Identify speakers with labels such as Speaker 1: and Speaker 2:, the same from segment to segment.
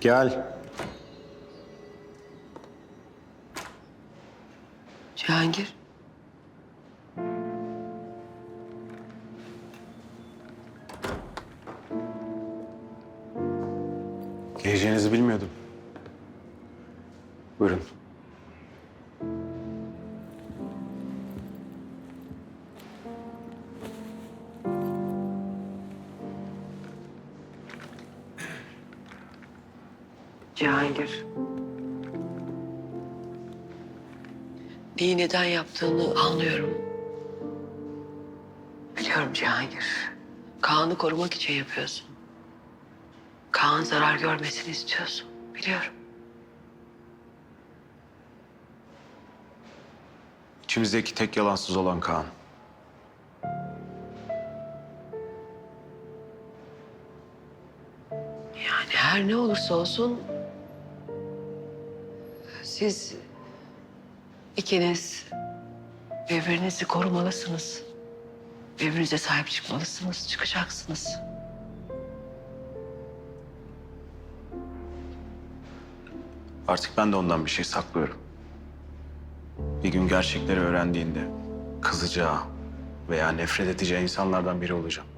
Speaker 1: Gel.
Speaker 2: Cihangir.
Speaker 1: Geleceğinizi bilmiyordum. Buyurun.
Speaker 2: Cihangir. Neyi neden yaptığını anlıyorum. Biliyorum Cihangir. Kaan'ı korumak için yapıyorsun. Kaan zarar görmesini istiyorsun. Biliyorum.
Speaker 1: İçimizdeki tek yalansız olan Kaan.
Speaker 2: Yani her ne olursa olsun siz ikiniz birbirinizi korumalısınız. Birbirinize sahip çıkmalısınız, çıkacaksınız.
Speaker 1: Artık ben de ondan bir şey saklıyorum. Bir gün gerçekleri öğrendiğinde kızacağı veya nefret edeceği insanlardan biri olacağım.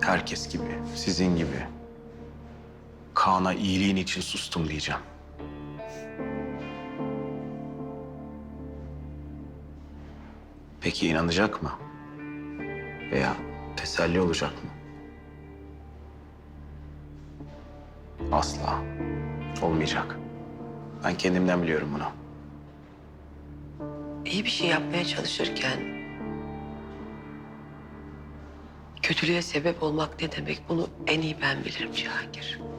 Speaker 1: Herkes gibi, sizin gibi. Kaan'a iyiliğin için sustum diyeceğim. Peki inanacak mı? Veya teselli olacak mı? Asla. Olmayacak. Ben kendimden biliyorum bunu.
Speaker 2: İyi bir şey yapmaya çalışırken kötülüğe sebep olmak ne demek bunu en iyi ben bilirim Cihangir.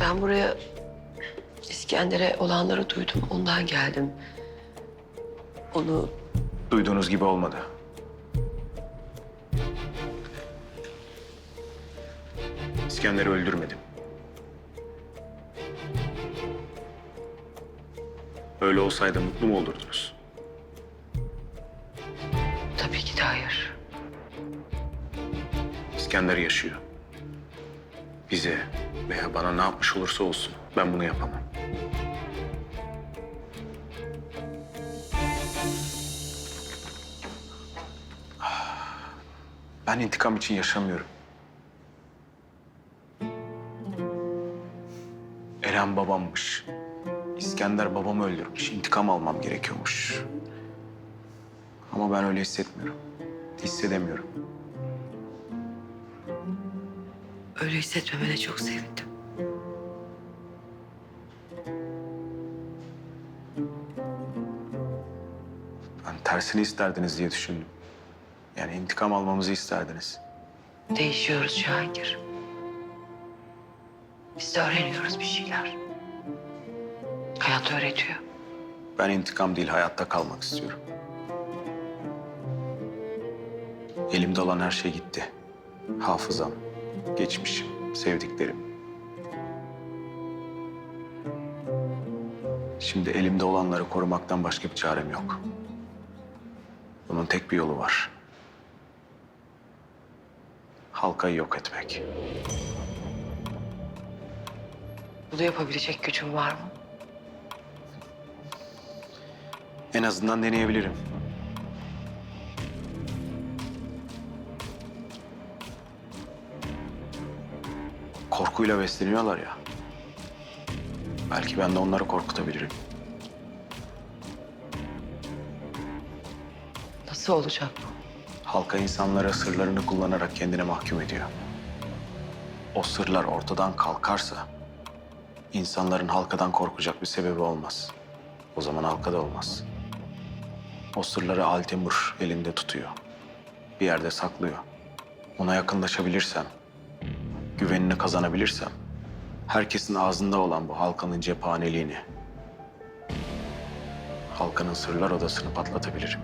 Speaker 2: Ben buraya İskender'e olanları duydum. Ondan geldim. Onu
Speaker 1: Duyduğunuz gibi olmadı. İskender'i öldürmedim. Öyle olsaydı mutlu mu olurdunuz?
Speaker 2: tabii ki de hayır.
Speaker 1: İskender yaşıyor. Bize veya bana ne yapmış olursa olsun ben bunu yapamam. Ben intikam için yaşamıyorum. Eren babammış. İskender babamı öldürmüş. İntikam almam gerekiyormuş. Ama ben öyle hissetmiyorum. Hissedemiyorum.
Speaker 2: Öyle hissetmemene çok sevindim.
Speaker 1: Ben tersini isterdiniz diye düşündüm. Yani intikam almamızı isterdiniz.
Speaker 2: Değişiyoruz Cihangir. Biz de öğreniyoruz bir şeyler. Hayat öğretiyor.
Speaker 1: Ben intikam değil hayatta kalmak istiyorum. Elimde olan her şey gitti. Hafızam, geçmişim, sevdiklerim. Şimdi elimde olanları korumaktan başka bir çarem yok. Bunun tek bir yolu var. Halkayı yok etmek.
Speaker 2: Bunu yapabilecek gücüm var mı?
Speaker 1: En azından deneyebilirim. Korkuyla besleniyorlar ya. Belki ben de onları korkutabilirim.
Speaker 2: Nasıl olacak bu?
Speaker 1: Halka insanlara sırlarını kullanarak kendine mahkum ediyor. O sırlar ortadan kalkarsa insanların halkadan korkacak bir sebebi olmaz. O zaman halkada olmaz. O sırları Altemur elinde tutuyor. Bir yerde saklıyor. Ona yakınlaşabilirsem, güvenini kazanabilirsem herkesin ağzında olan bu halkanın cephaneliğini, halkanın sırlar odasını patlatabilirim.